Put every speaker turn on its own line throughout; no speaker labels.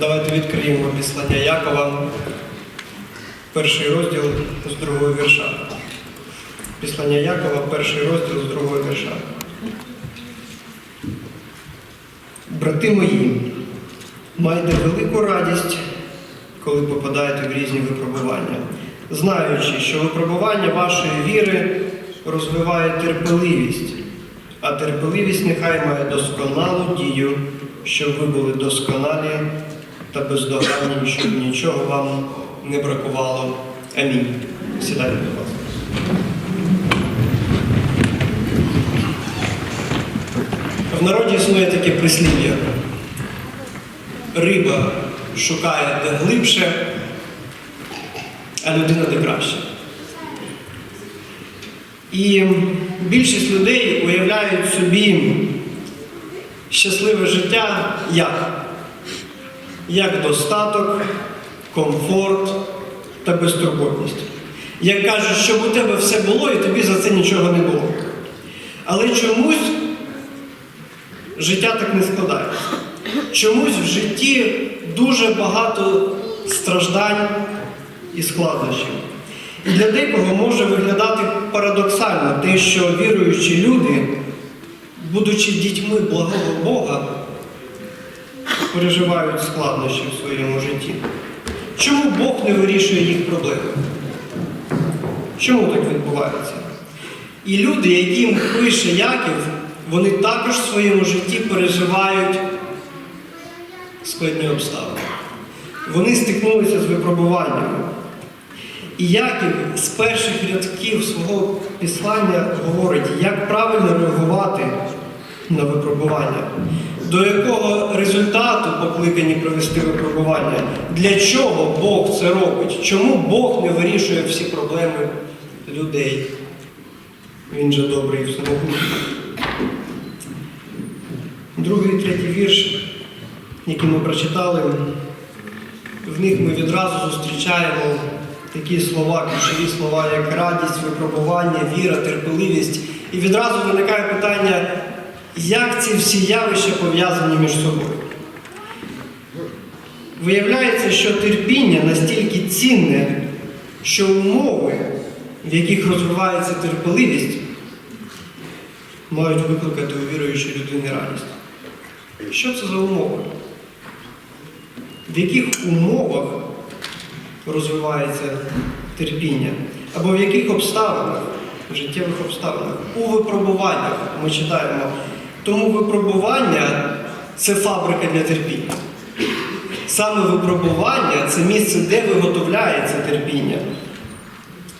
Давайте відкриємо післання Якова, перший розділ з другого вірша. Післання Якова, перший розділ з другого вірша. Брати мої, майте велику радість, коли попадаєте в різні випробування, знаючи, що випробування вашої віри розвиває терпеливість, а терпеливість нехай має досконалу дію, щоб ви були досконалі та бездоганні, щоб нічого вам не бракувало. Амінь. Сідайте, будь ласка. В народі існує таке прислів'я. Риба шукає де глибше, а людина де краще. І більшість людей уявляють собі щасливе життя як? Як достаток, комфорт та безтурботність. Як кажуть, щоб у тебе все було і тобі за це нічого не було. Але чомусь життя так не складається. Чомусь в житті дуже багато страждань і складнощів. І для декого може виглядати парадоксально те, що віруючі люди, будучи дітьми благого Бога, переживають складнощі в своєму житті. Чому Бог не вирішує їх проблеми? Чому так відбувається? І люди, яким пише Яків, вони також в своєму житті переживають складні обставини. Вони стикнулися з випробуваннями. І Яків з перших рядків свого післання говорить, як правильно реагувати на випробування, до якого результату покликані провести випробування, для чого Бог це робить, чому Бог не вирішує всі проблеми людей. Він же добрий і всемогутній. Другий третій вірш, який ми прочитали, в них ми відразу зустрічаємо такі слова, ключові слова, як радість, випробування, віра, терпеливість. І відразу виникає питання, як ці всі явища пов'язані між собою. Виявляється, що терпіння настільки цінне, що умови, в яких розвивається терпеливість, мають викликати у віруючої людини радість. Що це за умови? В яких умовах розвивається терпіння? Або в яких обставинах, в життєвих обставинах? У випробуваннях ми читаємо. Тому випробування це фабрика для терпіння. Саме випробування це місце, де виготовляється терпіння.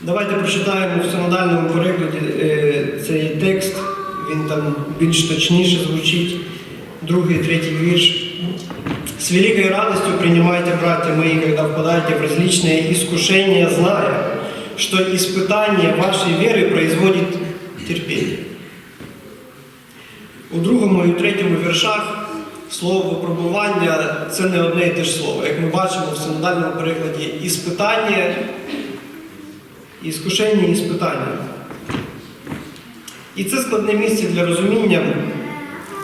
Давайте прочитаємо в синодальному перекладі е, цей текст, він там більш точніше звучить, другий, третій вірш. С великой радостью принимайте, братья мои, когда впадаете в различные искушения, зная, что испытание вашей веры производит терпение. У другому і третьому віршах слово випробування це не одне і те ж слово. Як ми бачимо в синодальному перекладі іспитання, іскушення і іспитання. І це складне місце для розуміння,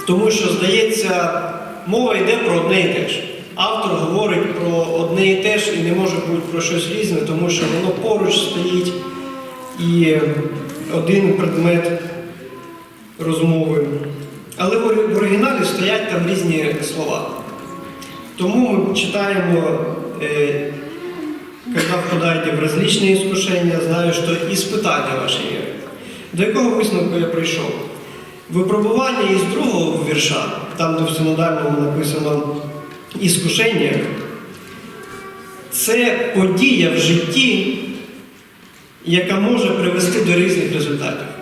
тому що, здається, мова йде про одне і те ж. Автор говорить про одне і те ж і не може бути про щось різне, тому що воно поруч стоїть і один предмет розмови. Але в оригіналі стоять там різні слова. Тому ми читаємо, е, когда впадаєте в различні іскушення, знаю, що іспитання ваші віри. До якого висновку я прийшов? Випробування із другого вірша, там, де в синодальному написано іскушення, це подія в житті, яка може привести до різних результатів.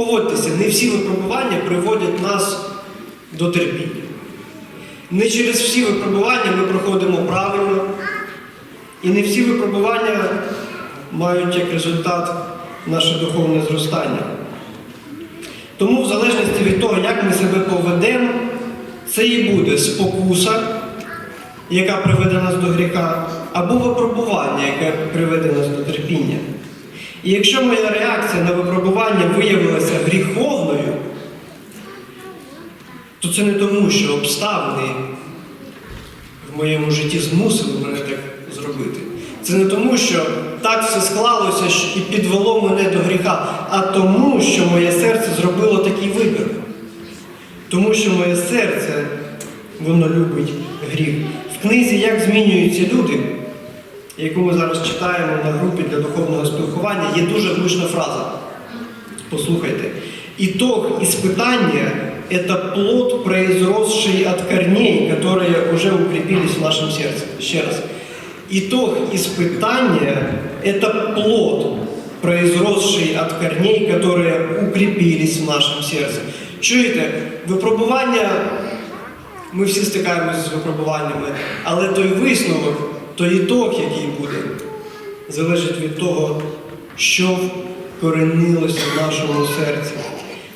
Погодьтеся, не всі випробування приводять нас до терпіння. Не через всі випробування ми проходимо правильно, і не всі випробування мають як результат наше духовне зростання. Тому, в залежності від того, як ми себе поведемо, це і буде спокуса, яка приведе нас до гріха, або випробування, яке приведе нас до терпіння. І якщо моя реакція на випробування виявилася гріховною, то це не тому, що обставини в моєму житті змусили мене так зробити. Це не тому, що так все склалося і підвело мене до гріха, а тому, що моє серце зробило такий вибір. Тому що моє серце, воно любить гріх. В книзі Як змінюються люди, яку ми зараз читаємо на групі для духовного спілкування, є дуже влучна фраза. Послухайте. Итог испытания – это плод, произросший от корней, которые уже укрепились в нашем сердце. Еще раз. Итог испытания – это плод, произросший от корней, которые укрепились в нашем сердце. Чуєте, випробування, ми всі стикаємося з випробуваннями, але той висновок, той ітог, який буде, залежить від того, що вкоренилося в нашому серці.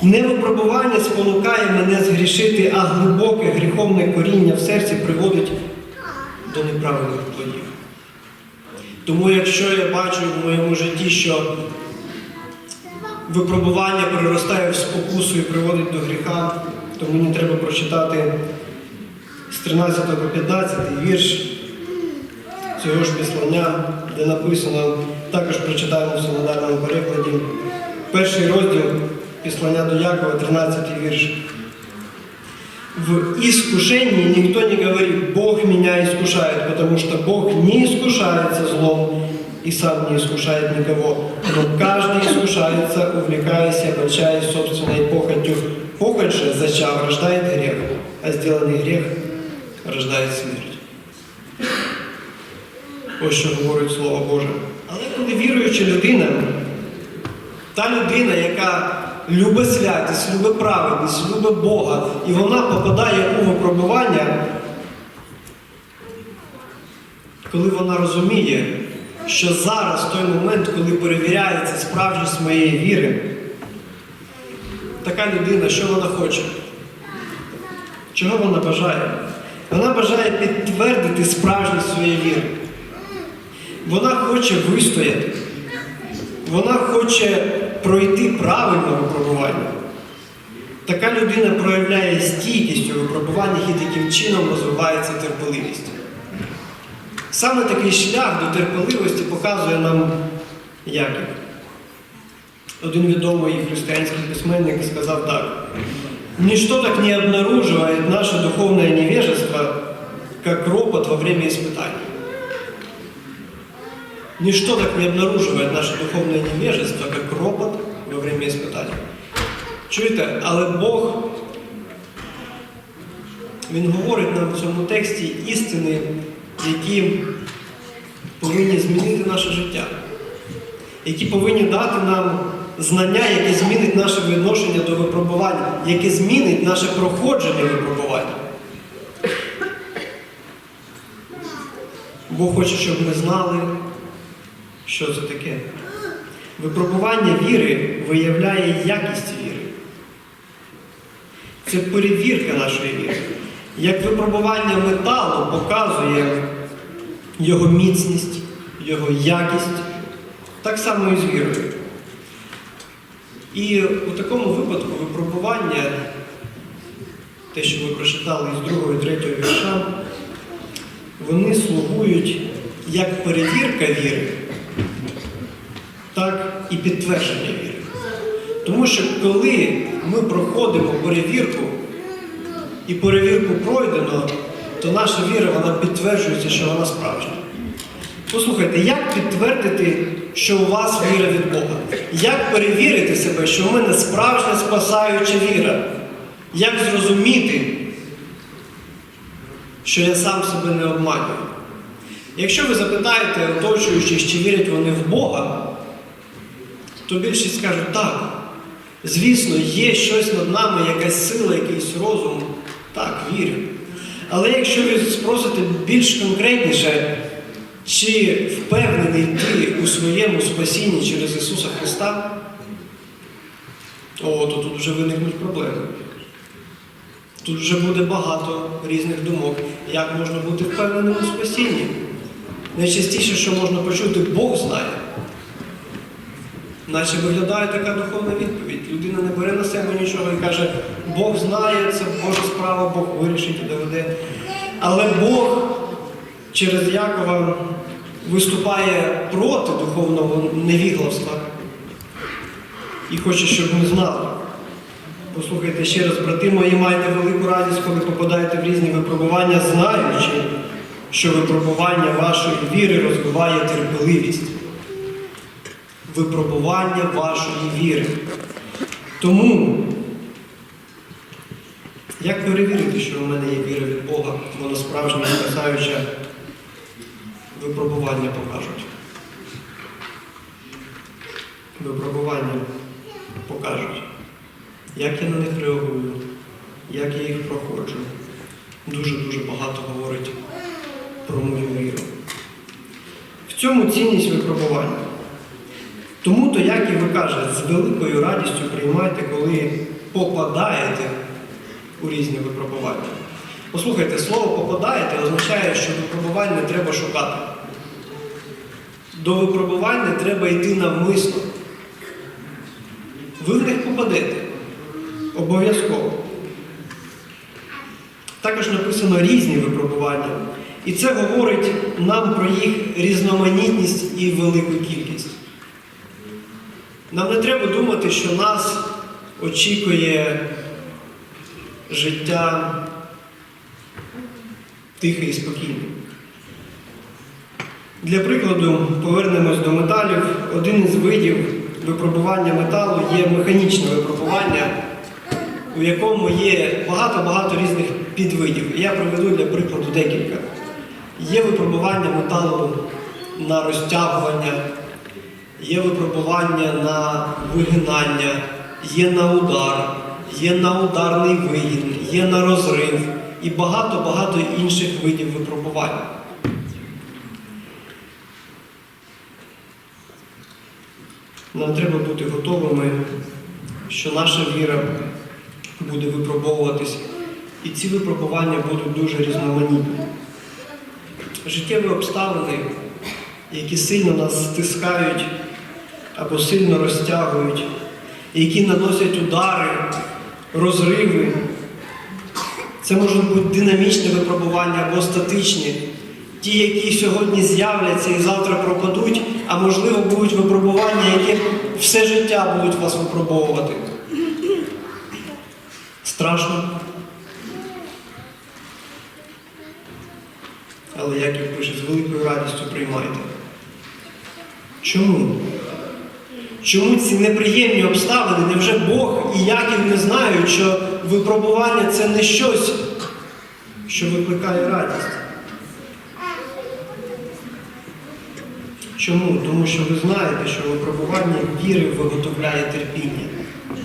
Не випробування спонукає мене згрішити, а глибоке гріховне коріння в серці приводить до неправильних плодів. Тому якщо я бачу в моєму житті, що випробування переростає в спокусу і приводить до гріха, то мені треба прочитати з 13 по 15 вірш цього ж післання, де написано, також прочитаємо в синодальному перекладі, перший розділ післання до Якова, 13 вірш. В искушении никто не говорит, Бог меня искушает, потому что Бог не искушается злом и сам не искушает никого. Но каждый искушается, увлекаясь и обольщаясь собственной похотью. Похоть же, зачав, рождает грех, а сделанный грех рождает смерть. Ось що говорить Слово Боже. Але коли віруюча людина, та людина, яка любить святість, любить праведність, любить Бога, і вона попадає у випробування, коли вона розуміє, що зараз той момент, коли перевіряється справжність моєї віри, така людина, що вона хоче? Чого вона бажає? Вона бажає підтвердити справжність своєї віри. Вона хоче вистояти. Вона хоче пройти правильне випробування. Така людина проявляє стійкість у випробуваннях і таким чином розвивається терпеливість. Саме такий шлях до терпеливості показує нам Яків. Один відомий християнський письменник сказав так. Ничто так не обнаруживает наше духовное невежество, как ропот во время испытаний. Ничто так не обнаруживает наше духовное невежество, как ропот во время испытаний. Чуєте, але Бог, Він говорить нам в цьому тексті істини, які повинні змінити наше життя, які повинні дати нам знання, яке змінить наше відношення до випробування, яке змінить наше проходження випробування. Бог хоче, щоб ми знали, що це таке. Випробування віри виявляє якість віри. Це перевірка нашої віри. Як випробування металу показує його міцність, його якість, так само і з вірою. І у такому випадку випробування, те, що ви прочитали із другого і третього вірша, вони слугують як перевірка віри, і підтвердження віри. Тому що коли ми проходимо перевірку і перевірку пройдено, то наша віра вона підтверджується, що вона справжня. Послухайте, як підтвердити, що у вас віра від Бога? Як перевірити себе, що в мене справжня спасаюча віра? Як зрозуміти, що я сам себе не обманюю? Якщо ви запитаєте оточуючих, чи вірять вони в Бога, то більшість скажуть так. Звісно, є щось над нами, якась сила, якийсь розум. Так, вірю. Але якщо ви спросите більш конкретніше, чи впевнений ти у своєму спасінні через Ісуса Христа, о, то тут вже виникнуть проблеми. Тут вже буде багато різних думок, як можна бути впевненим у спасінні. Найчастіше, що можна почути, Бог знає. Наче виглядає така духовна відповідь. Людина не бере на себе нічого і каже, Бог знає, це Божа справа, Бог вирішить і доведе. Але Бог через Якова виступає проти духовного невігластва і хоче, щоб ми знали. Послухайте ще раз, брати мої, майте велику радість, коли попадаєте в різні випробування, знаючи, що випробування вашої віри розвиває терпеливість. Випробування вашої віри. Тому, як перевірити, що в мене є віра від Бога, вона справжня і спасаюча, випробування покажуть. Випробування покажуть, як я на них реагую, як я їх проходжу. Дуже-дуже багато говорить про мою віру. В цьому цінність випробування. Тому то, як і ви кажете, з великою радістю приймайте, коли попадаєте у різні випробування. Послухайте, слово попадаєте означає, що випробувань не треба шукати. До випробувань не треба йти навмисно. Ви в них попадете. Обов'язково. Також написано різні випробування. І це говорить нам про їх різноманітність і велику кількість. Нам не треба думати, що нас очікує життя тихе і спокійне. Для прикладу, повернемось до металів. Один із видів випробування металу є механічне випробування, у якому є багато-багато різних підвидів. Я приведу для прикладу декілька. Є випробування металу на розтягування, є випробування на вигинання, є на удар, є на ударний вигін, є на розрив і багато-багато інших видів випробувань. Нам треба бути готовими, що наша віра буде випробовуватись, і ці випробування будуть дуже різноманітні. Життєві обставини, які сильно нас стискають або сильно розтягують, які наносять удари, розриви. Це можуть бути динамічні випробування або статичні, ті, які сьогодні з'являться і завтра пропадуть, а можливо будуть випробування, які все життя будуть вас випробовувати. Страшно. Але як він пише, з великою радістю приймайте. Чому? Чому ці неприємні обставини? Невже Бог і Яків не знають, що випробування це не щось, що викликає радість? Чому? Тому що ви знаєте, що випробування віри виготовляє терпіння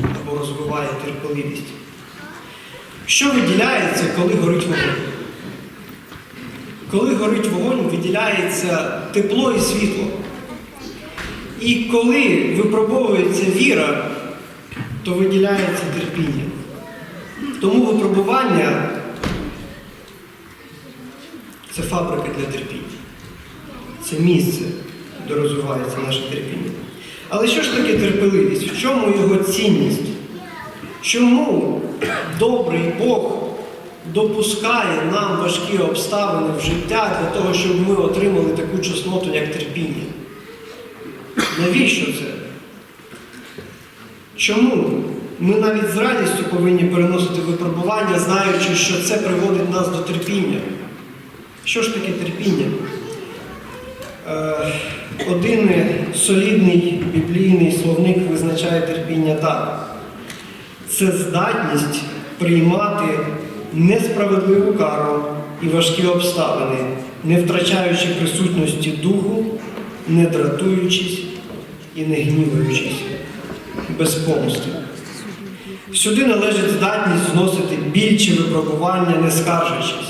або розвиває терпеливість. Що виділяється, коли горить вогонь? Коли горить вогонь, виділяється тепло і світло. І коли випробовується віра, то виділяється терпіння. Тому випробування це фабрика для терпіння. Це місце, де розвивається наше терпіння. Але що ж таке терпеливість? В чому його цінність? Чому добрий Бог допускає нам важкі обставини в життя для того, щоб ми отримали таку чесноту, як терпіння? Навіщо це? Чому? Ми навіть з радістю повинні переносити випробування, знаючи, що це приводить нас до терпіння. Що ж таке терпіння? Е, Один солідний біблійний словник визначає терпіння так. Це здатність приймати несправедливу кару і важкі обставини, не втрачаючи присутності духу, не дратуючись і не гніваючись, без помсти. Сюди належить здатність зносити біль чи випробування, не скаржачись,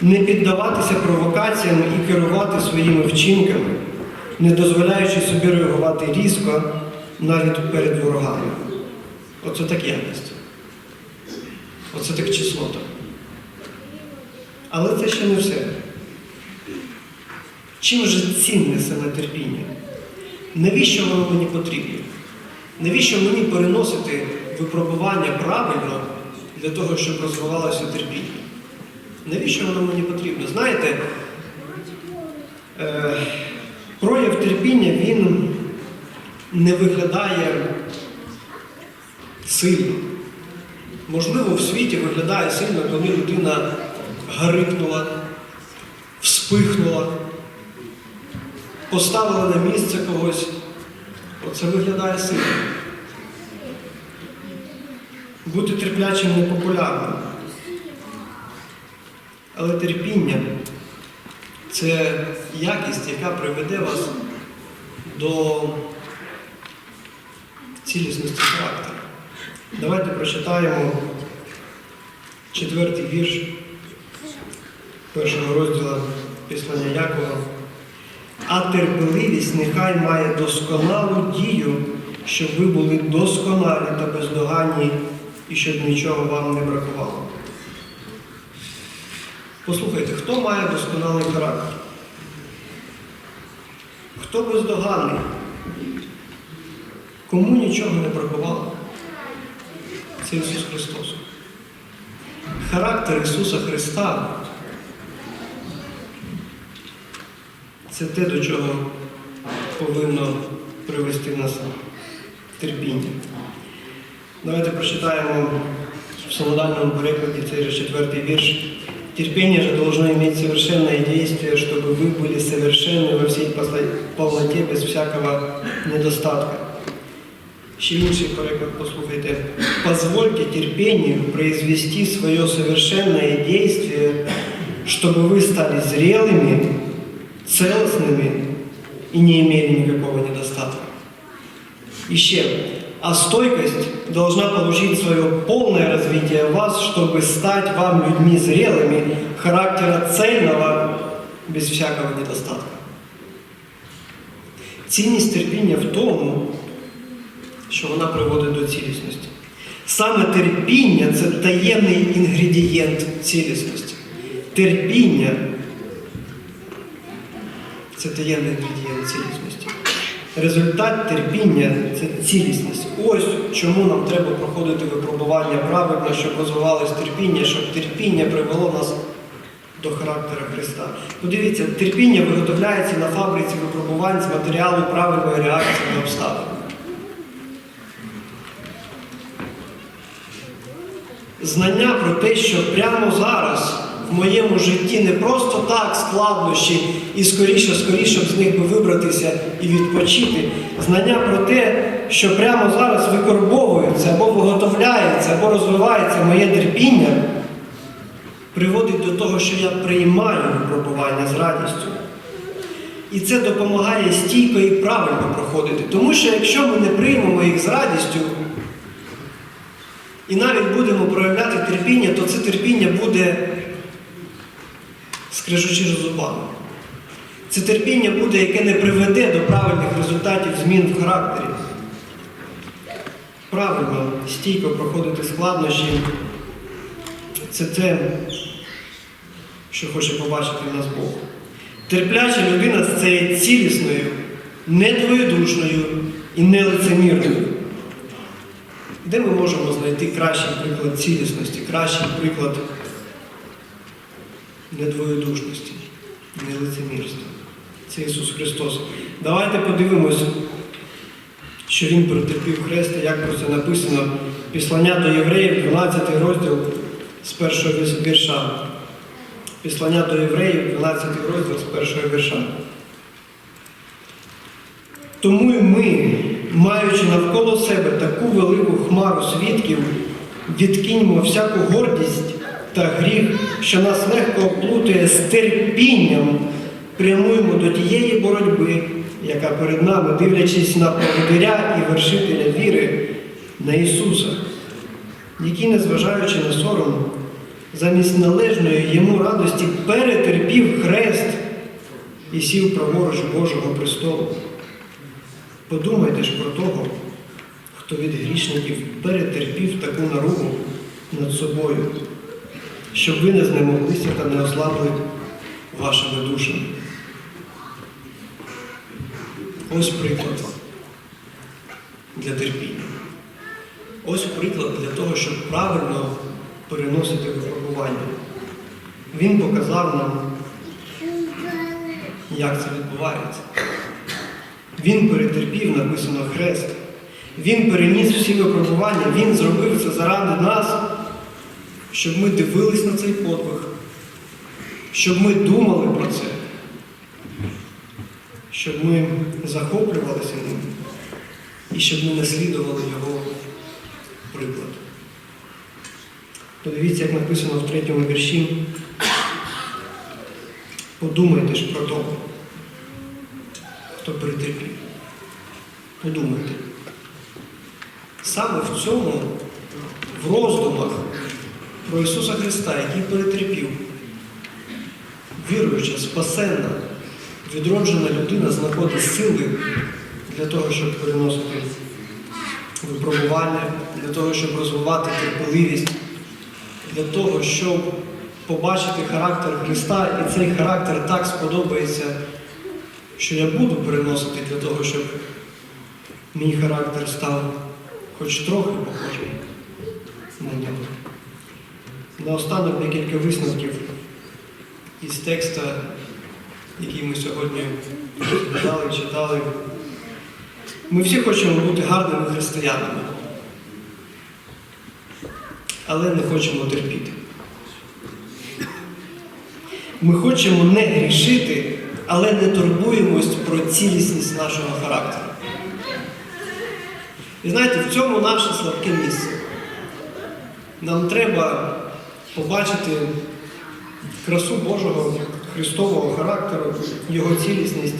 не піддаватися провокаціям і керувати своїми вчинками, не дозволяючи собі реагувати різко навіть перед ворогами. Оце так якість. Оце так чеснота. Але це ще не все. Чим же цінне саме терпіння? Навіщо воно мені потрібно? Навіщо мені переносити випробування правильно для того, щоб розвивалося терпіння? Навіщо воно мені потрібно? Знаєте, е, прояв терпіння він не виглядає сильно. Можливо, в світі виглядає сильно, коли людина гарикнула, вспихнула, поставила на місце когось. Оце виглядає сильно. Бути терплячим не популярно. Але терпіння це якість, яка приведе вас до цілісності характеру. Давайте прочитаємо четвертий вірш першого розділу Післання Якова. А терпеливість нехай має досконалу дію, щоб ви були досконалі та бездоганні, і щоб нічого вам не бракувало. Послухайте, хто має досконалий характер? Хто бездоганний? Кому нічого не бракувало? Це Ісус Христос. Характер Ісуса Христа це те, до чого повинно привести нас терпіння. Давайте прочитаємо в самодальному перекладі цей же четвертий вірш. Терпение же должно иметь совершенное действие, чтобы вы были совершенны во всей посла- полноте, без всякого недостатка. Ще інший переклад послухайте. Позвольте терпению произвести свое совершенное действие, чтобы вы стали зрелыми, целостными и не имели никакого недостатка. Еще. А стойкость должна получить свое полное развитие в вас, чтобы стать вам людьми зрелыми, характера цельного, без всякого недостатка. Цінність терпіння в тому, що вона приводить до цілісності. Саме терпіння це таємний інгредієнт цілісності. Терпіння це таємний інгредієнт цілісності. Результат терпіння це цілісність. Ось чому нам треба проходити випробування правильно, щоб розвивалось терпіння, щоб терпіння привело нас до характера Христа. Подивіться, терпіння виготовляється на фабриці випробувань з матеріалу правильної реакції на обставини. Знання про те, що прямо зараз в моєму житті не просто так складнощі і скоріше, скоріше б з них би вибратися і відпочити. Знання про те, що прямо зараз викорбовується або виготовляється, або розвивається моє терпіння, приводить до того, що я приймаю випробування з радістю. І це допомагає стійко і правильно проходити. Тому що якщо ми не приймемо їх з радістю, і навіть будемо проявляти терпіння, то це терпіння буде скрежучи зубами. Це терпіння буде, яке не приведе до правильних результатів змін в характері. Правильно, стійко проходити складнощі це те, що хоче побачити в нас Бог. Терпляча людина це є цілісною, недвоєдушною і нелицемірною. Де ми можемо знайти кращий приклад цілісності, кращий приклад недвоєдушності, нелицемірства? Це Ісус Христос. Давайте подивимось, що Він претерпів хрест, як про це написано. Післання до євреїв, 12 розділ з першого вірша. Післання до євреїв, 12 розділ з першого вірша. Тому й ми, маючи навколо себе таку велику хмару свідків, відкиньмо всяку гордість та гріх, що нас легко оплутує з терпінням, прямуємо до тієї боротьби, яка перед нами, дивлячись на поводиря і вершителя віри, на Ісуса, який, незважаючи на сором, замість належної йому радості перетерпів хрест і сів праворуч Божого престолу. Подумайте ж про того, хто від грішників перетерпів таку наругу над собою, щоб ви не знемоглися та не ослабли вашими душами. Ось приклад для терпіння. Ось приклад для того, щоб правильно переносити випробування. Він показав нам, як це відбувається. Він перетерпів, написано хрест. Він переніс всі випробування, він зробив це заради нас, щоб ми дивились на цей подвиг, щоб ми думали про це, щоб ми захоплювалися ним і щоб ми наслідували його приклад. Подивіться, як написано в третьому вірші. Подумайте ж про того, хто претерпів. Подумайте. Саме в цьому, в роздумах про Ісуса Христа, який перетерпів, віруюча, спасенна, відроджена людина знаходить сили для того, щоб переносити випробування, для того, щоб розвивати терпеливість, для того, щоб побачити характер Христа, і цей характер так сподобається, що я буду переносити для того, щоб мій характер став хоч трохи похожий на нього. Наостанок декілька висновків із текста, який ми сьогодні розглядали, читали. Ми всі хочемо бути гарними християнами, але не хочемо терпіти. Ми хочемо не грішити, але не турбуємось про цілісність нашого характеру. І знаєте, в цьому наше слабке місце. Нам треба побачити красу Божого Христового характеру, Його цілісність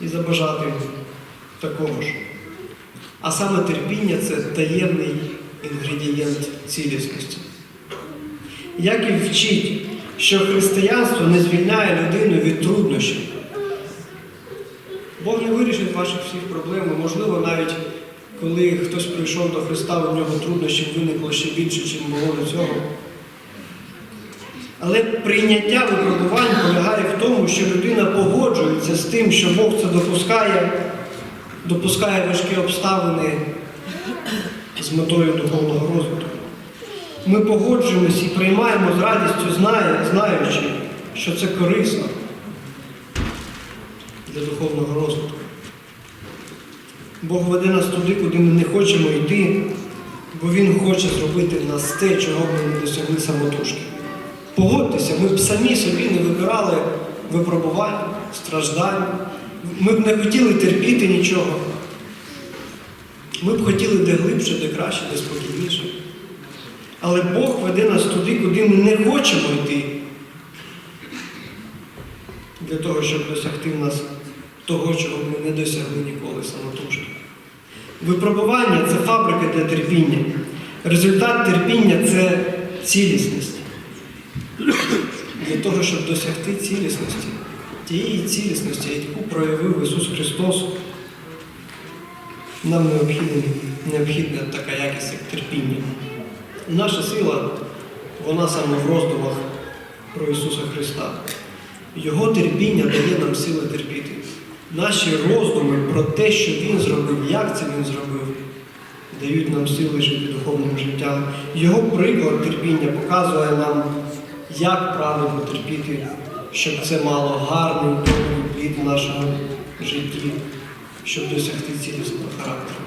і забажати такого ж. А саме терпіння це таємний інгредієнт цілісності. Як і вчить, що християнство не звільняє людину від труднощів. Бог не вирішить ваших всіх проблем. Можливо, навіть коли хтось прийшов до Христа, у нього труднощів виникло ще більше, ніж було до цього. Але прийняття випробувань полягає в тому, що людина погоджується з тим, що Бог це допускає, допускає важкі обставини з метою духовного розвитку. Ми погоджуємось і приймаємо з радістю, знаючи, що це корисно для духовного розвитку. Бог веде нас туди, куди ми не хочемо йти, бо Він хоче зробити в нас те, чого ми не досягли самотужки. Погодьтеся, ми б самі собі не вибирали випробувань, страждань. Ми б не хотіли терпіти нічого. Ми б хотіли де глибше, де краще, де спокійніше. Але Бог веде нас туди, куди ми не хочемо йти. Для того, щоб досягти в нас того, чого ми не досягли ніколи самотужки. Випробування це фабрика для терпіння. Результат терпіння це цілісність. Для того, щоб досягти цілісності, тієї цілісності, яку проявив Ісус Христос, нам необхідна, необхідна така якість, як терпіння. Наша сила, вона саме в роздумах про Ісуса Христа. Його терпіння дає нам сили терпіти. Наші роздуми про те, що Він зробив, як це Він зробив, дають нам сили жити духовним життям. Його приклад терпіння показує нам, як правильно терпіти, щоб це мало гарний добрий плід в нашому житті, щоб досягти цілісного характеру.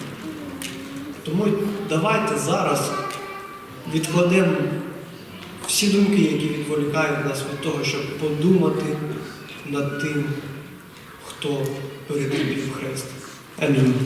Тому давайте зараз відкладемо всі думки, які відволікають нас від того, щоб подумати над тим, хто перетерпів хрест. Амінь.